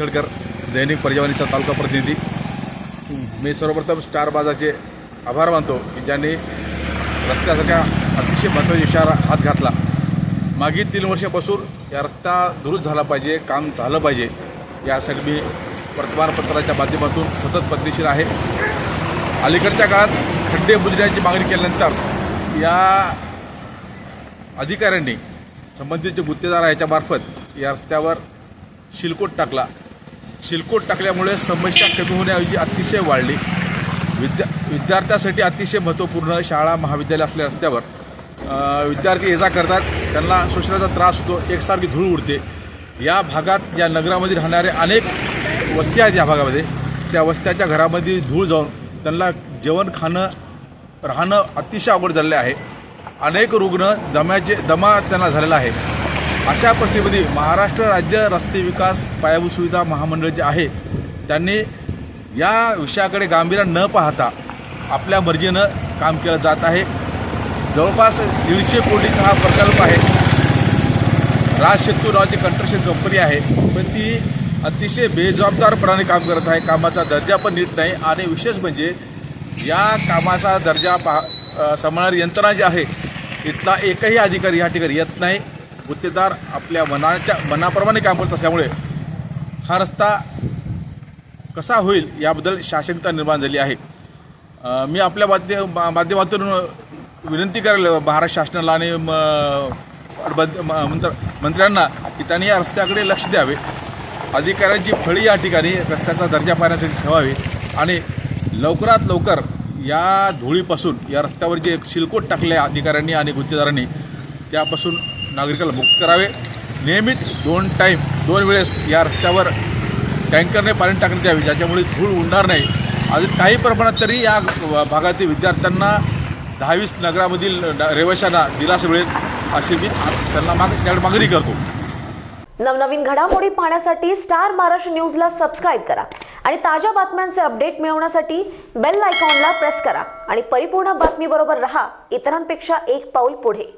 खेडकर दैनिक पर्यावरणीचा तालुका प्रतिनिधी. मी सर्वप्रथम स्टार बाजाचे आभार मानतो की ज्यांनी रस्त्यासारख्या अतिशय महत्त्वाच्या इशारा हात घातला. मागील तीन वर्षापासून या रस्ता दुरुस्त झाला पाहिजे काम झालं पाहिजे यासाठी मी वर्तमानपत्राच्या माध्यमातून सतत पद्धतशीर आहे. अलीकडच्या काळात खड्डे बुजण्याची मागणी केल्यानंतर या अधिकाऱ्यांनी संबंधित जे गुत्तेदार आहे याच्यामार्फत या रस्त्यावर शिलकोट टाकला. शिलकोट टाकल्यामुळे समस्या कमी होण्याऐवजी अतिशय वाढली. विद्या विद्यार्थ्यासाठी अतिशय महत्त्वपूर्ण शाळा महाविद्यालय असल्या रस्त्यावर विद्यार्थी ये जा करतात. त्यांना शोषणाचा त्रास होतो. एकसारखी धूळ उडते. या भागात या नगरामध्ये राहणारे अनेक वस्त्या आहेत या भागामध्ये. त्या वस्त्याच्या घरामध्ये धूळ जाऊन त्यांना जेवण खाणं राहणं अतिशय अवघड झालेलं आहे. अनेक रुग्ण दम्याचे दमा त्यांना झालेला आहे. अशा परिस्थितीमध्ये महाराष्ट्र राज्य रस्ते विकास पायाभूत सुविधा महामंडळ जे आहे त्यांनी या विषयाकडे गांभीर्यानं न पाहता आपल्या मर्जीनं काम केलं जात आहे. जवळपास दीडशे कोटीचा हा प्रकल्प आहे. राज शेतू नावाची कंट्रक्शन कंपनी आहे पण ती अतिशय बेजबाबदारपणाने काम करत आहे. कामाचा दर्जा पण नीट नाही आणि विशेष म्हणजे या कामाचा दर्जा पहा सांभाळणारी यंत्रणा जी आहे इथला एकही अधिकारी या ठिकाणी येत नाही. गुत्तेदार आपल्या मनाच्या मनाप्रमाणे काम करत असल्यामुळे हा रस्ता कसा होईल याबद्दल शासनता निर्माण झाली आहे. मी आपल्या माध्य मा- माध्यमातून विनंती करेल महाराष्ट्र शासनाला आणि म- म- मंत्र मंत्र्यांना की त्यांनी या रस्त्याकडे लक्ष द्यावे. अधिकाऱ्यांची फळी या ठिकाणी रस्त्याचा दर्जा पाहण्यासाठी ठेवावी आणि लवकरात लवकर या धुळीपासून या रस्त्यावर जे शिलकोट टाकले अधिकाऱ्यांनी आणि गुत्तेदारांनी त्यापासून नागरिकाला मुक्त करावे. नियमित दोन टाईम दोन वेळेस या रस्त्यावर टँकरने पाणी टाकण्यात यावे ज्याच्यामुळे धूळ उडणार नाही. अजून काही प्रमाणात तरी या भागातील विद्यार्थ्यांना दहावीस नगरामधील रहिवाशांना दिलासा मिळेल अशी मी त्यांना माग त्याकडे मागणी करतो. नवनवीन घडामोडी पाहण्यासाठी स्टार महाराष्ट्र न्यूजला सबस्क्राईब करा आणि ताज्या बातम्यांचे अपडेट मिळवण्यासाठी बेल आयकॉनला प्रेस करा. आणि परिपूर्ण बातमीबरोबर रहा इतरांपेक्षा एक पाऊल पुढे.